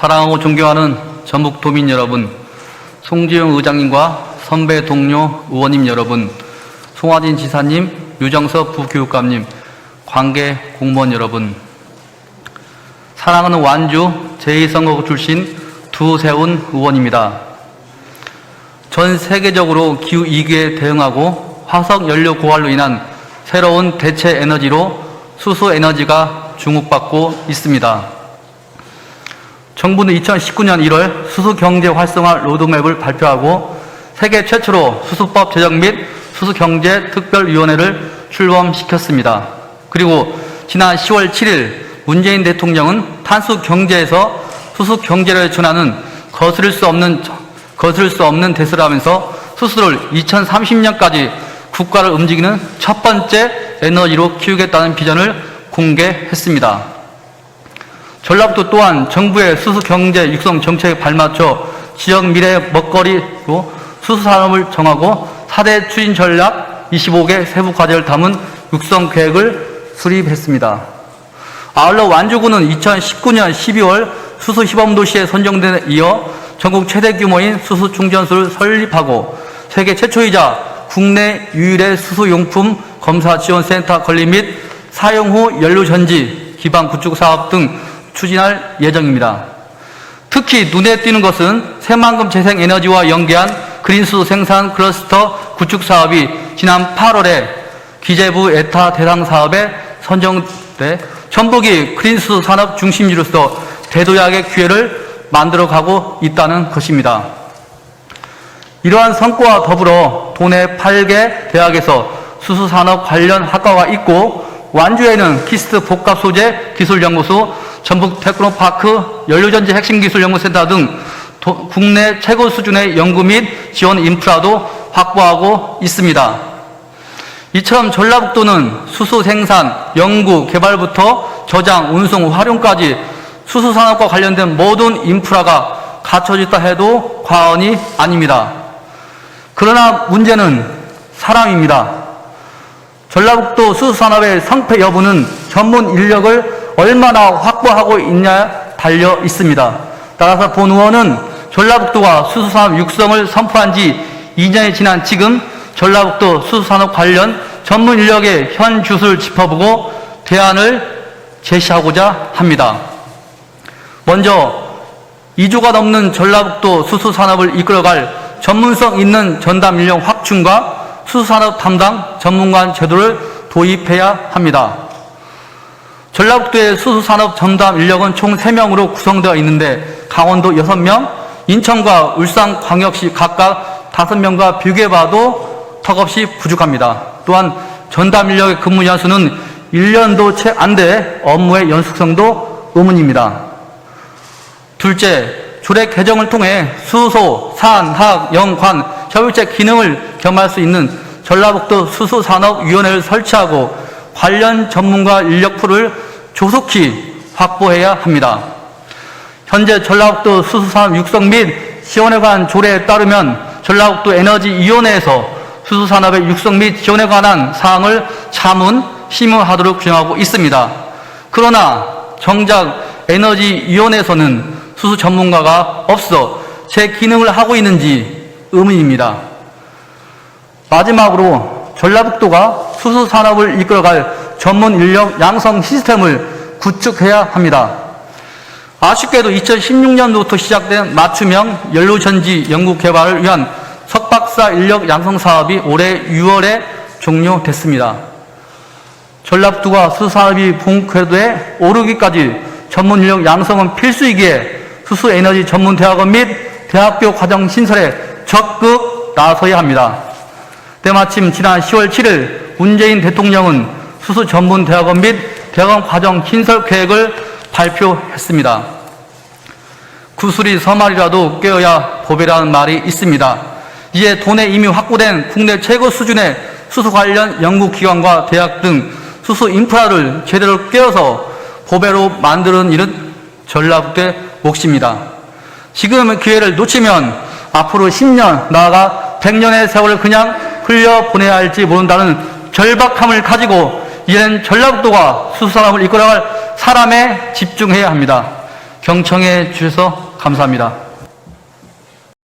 사랑하고 존경하는 전북 도민 여러분, 송지영 의장님과 선배 동료 의원님 여러분, 송화진 지사님, 유정석 부교육감님, 관계 공무원 여러분, 사랑하는 완주 제2선거구 출신 두세훈 의원입니다. 전 세계적으로 기후 위기에 대응하고 화석 연료 고갈로 인한 새로운 대체 에너지로 수소 에너지가 주목받고 있습니다. 정부는 2019년 1월 수소 경제 활성화 로드맵을 발표하고 세계 최초로 수소법 제정 및 수소 경제 특별위원회를 출범시켰습니다. 그리고 지난 10월 7일 문재인 대통령은 탄소 경제에서 수소 경제를 전하는 거스를 수 없는 거스를 수 없는 대세를 하면서 수소를 2030년까지 국가를 움직이는 첫 번째 에너지로 키우겠다는 비전을 공개했습니다. 전라북도 또한 정부의 수소 경제 육성 정책에 발맞춰 지역 미래 먹거리로 수소 산업을 정하고 4대 추진 전략 25개 세부 과제를 담은 육성 계획을 수립했습니다. 아울러 완주군은 2019년 12월 수소 시범 도시에 선정된 데 이어 전국 최대 규모인 수소 충전소를 설립하고 세계 최초이자 국내 유일의 수소 용품 검사 지원 센터 건립 및 사용 후 연료 전지 기반 구축 사업 등 추진할 예정입니다. 특히 눈에 띄는 것은 새만금 재생 에너지와 연계한 그린수소 생산 클러스터 구축 사업이 지난 8월에 기재부 에타 대상 사업에 선정돼 전북이 그린수소 산업 중심지로서 대도약의 기회를 만들어 가고 있다는 것입니다. 이러한 성과와 더불어 도내 8개 대학에서 수소산업 관련 학과가 있고 완주에는 키스트 복합소재 기술연구소, 전북 테크노파크 연료전지 핵심기술연구센터 등 도- 국내 최고 수준의 연구 및 지원 인프라도 확보하고 있습니다. 이처럼 전라북도는 수소 생산, 연구, 개발부터 저장, 운송, 활용까지 수소 산업과 관련된 모든 인프라가 갖춰져 있다 해도 과언이 아닙니다. 그러나 문제는 사람입니다. 전라북도 수산업의 성패 여부는 전문 인력을 얼마나 확보하고 있냐에 달려 있습니다. 따라서 본 의원은 전라북도가 수산업 육성을 선포한 지 2년이 지난 지금 전라북도 수산업 관련 전문 인력의 현 주소를 짚어보고 대안을 제시하고자 합니다. 먼저 2조가 넘는 전라북도 수소산업을 이끌어갈 전문성 있는 전담 인력 확충과 수소산업 담당 전문관 제도를 도입해야 합니다. 전라북도의 수소산업 전담 인력은 총 3명으로 구성되어 있는데 강원도 6명, 인천과 울산 광역시 각각 5명과 비교해봐도 턱없이 부족합니다. 또한 전담 인력의 근무 연수는 1년도 채 안 돼 업무의 연속성도 의문입니다. 둘째, 조례 개정을 통해 수소, 산, 학, 영, 관, 협의체 기능을 겸할 수 있는 전라북도 수소산업위원회를 설치하고 관련 전문가 인력 풀을 조속히 확보해야 합니다. 현재 전라북도 수소산업 육성 및 지원에 관한 조례에 따르면 전라북도 에너지위원회에서 수소산업의 육성 및 지원에 관한 사항을 자문, 심의하도록 규정하고 있습니다. 그러나 정작 에너지위원회에서는 수소 전문가가 없어 제 기능을 하고 있는지 의문입니다. 마지막으로 전라북도가 수소 산업을 이끌어갈 전문 인력 양성 시스템을 구축해야 합니다. 아쉽게도 2016년부터 시작된 맞춤형 연료전지 연구 개발을 위한 석박사 인력 양성 사업이 올해 6월에 종료됐습니다. 전라북도가 수산업이 본궤도에 오르기까지 전문 인력 양성은 필수이기에 수소 에너지 전문 대학원 및 대학교 과정 신설에 적극 나서야 합니다. 때마침 지난 10월 7일 문재인 대통령은 수소 전문 대학원 및 대학원 과정 신설 계획을 발표했습니다. 구슬이 서말이라도 꿰어야 보배라는 말이 있습니다. 이에 돈에 이미 확보된 국내 최고 수준의 수소 관련 연구기관과 대학 등 수소 인프라를 제대로 꿰어서 보배로 만드는 일은 전라북도의 몫입니다. 지금 기회를 놓치면 앞으로 10년, 나아가 100년의 세월을 그냥 흘려 보내야 할지 모른다는 절박함을 가지고 이제는 전라북도가 수산업을 이끌어갈 사람에 집중해야 합니다. 경청해 주셔서 감사합니다.